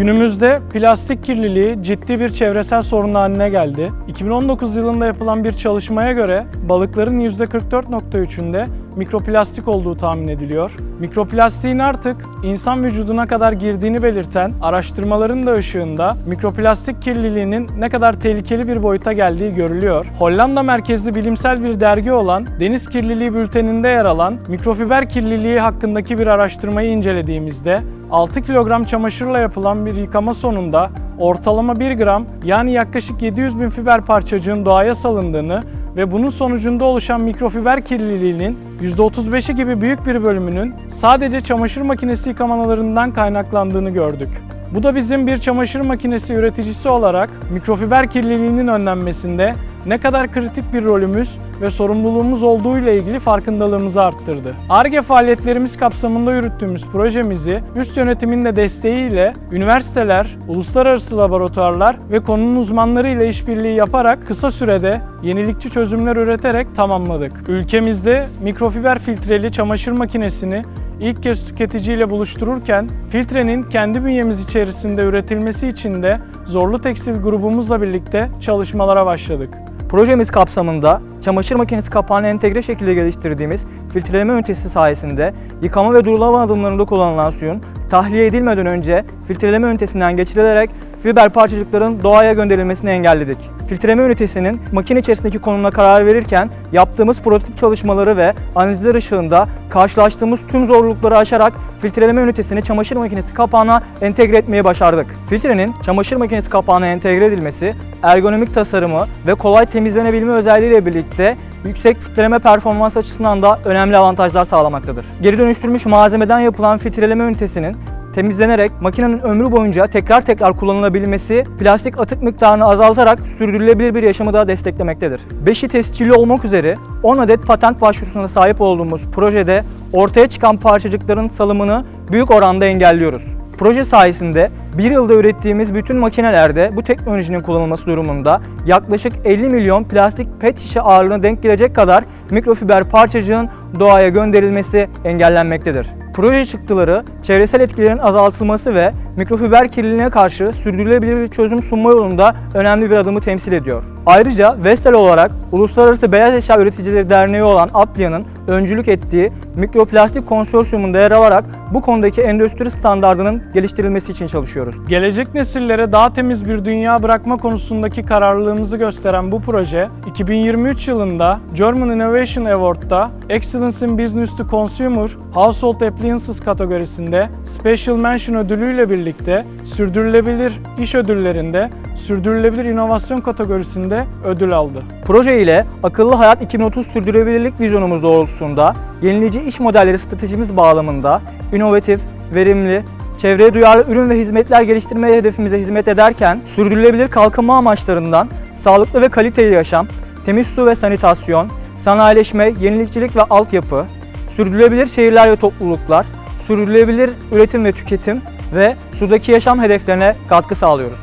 Günümüzde plastik kirliliği ciddi bir çevresel sorun haline geldi. 2019 yılında yapılan bir çalışmaya göre balıkların %44.3'ünde mikroplastik olduğu tahmin ediliyor. Mikroplastiğin artık insan vücuduna kadar girdiğini belirten araştırmaların da ışığında mikroplastik kirliliğinin ne kadar tehlikeli bir boyuta geldiği görülüyor. Hollanda merkezli bilimsel bir dergi olan Deniz Kirliliği Bülteni'nde yer alan mikrofiber kirliliği hakkındaki bir araştırmayı incelediğimizde 6 kilogram çamaşırla yapılan bir yıkama sonunda ortalama 1 gram yani yaklaşık 700 bin fiber parçacığın doğaya salındığını ve bunun sonucunda oluşan mikrofiber kirliliğinin %35'i gibi büyük bir bölümünün sadece çamaşır makinesi yıkamalarından kaynaklandığını gördük. Bu da bizim bir çamaşır makinesi üreticisi olarak mikrofiber kirliliğinin önlenmesinde ne kadar kritik bir rolümüz ve sorumluluğumuz olduğu ile ilgili farkındalığımızı arttırdı. ARGE faaliyetlerimiz kapsamında yürüttüğümüz projemizi üst yönetimin de desteğiyle üniversiteler, uluslararası laboratuvarlar ve konunun uzmanları ile işbirliği yaparak kısa sürede yenilikçi çözümler üreterek tamamladık. Ülkemizde mikrofiber filtreli çamaşır makinesini ilk kez tüketiciyle buluştururken filtrenin kendi bünyemiz içerisinde üretilmesi için de Zorlu Tekstil grubumuzla birlikte çalışmalara başladık. Projemiz kapsamında çamaşır makinesi kapağını entegre şekilde geliştirdiğimiz filtreleme ünitesi sayesinde yıkama ve durulama adımlarında kullanılan suyun tahliye edilmeden önce filtreleme ünitesinden geçirilerek fiber parçacıkların doğaya gönderilmesini engelledik. Filtreleme ünitesinin makine içerisindeki konumuna karar verirken yaptığımız prototip çalışmaları ve analizler ışığında karşılaştığımız tüm zorlukları aşarak filtreleme ünitesini çamaşır makinesi kapağına entegre etmeyi başardık. Filtrenin çamaşır makinesi kapağına entegre edilmesi, ergonomik tasarımı ve kolay temizlenebilme özelliğiyle birlikte yüksek filtreleme performans açısından da önemli avantajlar sağlamaktadır. Geri dönüştürülmüş malzemeden yapılan filtreleme ünitesinin temizlenerek makinenin ömrü boyunca tekrar tekrar kullanılabilmesi plastik atık miktarını azaltarak sürdürülebilir bir yaşamı da desteklemektedir. 5'i tescilli olmak üzere 10 adet patent başvurusuna sahip olduğumuz projede ortaya çıkan parçacıkların salımını büyük oranda engelliyoruz. Proje sayesinde bir yılda ürettiğimiz bütün makinelerde bu teknolojinin kullanılması durumunda yaklaşık 50 milyon plastik pet şişe ağırlığına denk gelecek kadar mikrofiber parçacığın doğaya gönderilmesi engellenmektedir. Proje çıktıları çevresel etkilerin azaltılması ve mikrofiber kirliliğine karşı sürdürülebilir bir çözüm sunma yolunda önemli bir adımı temsil ediyor. Ayrıca Vestel olarak Uluslararası Beyaz Eşya Üreticileri Derneği olan APLIA'nın öncülük ettiği mikroplastik konsorsiyumunda yer alarak bu konudaki endüstri standardının geliştirilmesi için çalışıyoruz. Gelecek nesillere daha temiz bir dünya bırakma konusundaki kararlılığımızı gösteren bu proje, 2023 yılında German Innovation Award'da Excellence in Business to Consumer Household Appliances kategorisinde Special Mention ödülüyle birlikte sürdürülebilir iş ödüllerinde sürdürülebilir inovasyon kategorisinde ödül aldı. Proje ile Akıllı Hayat 2030 sürdürülebilirlik vizyonumuz doğrultusunda yenileyici iş modelleri stratejimiz bağlamında inovatif, verimli, çevreye duyarlı ürün ve hizmetler geliştirme hedefimize hizmet ederken sürdürülebilir kalkınma amaçlarından sağlıklı ve kaliteli yaşam, temiz su ve sanitasyon, sanayileşme, yenilikçilik ve altyapı, sürdürülebilir şehirler ve topluluklar, sürdürülebilir üretim ve tüketim ve sudaki yaşam hedeflerine katkı sağlıyoruz.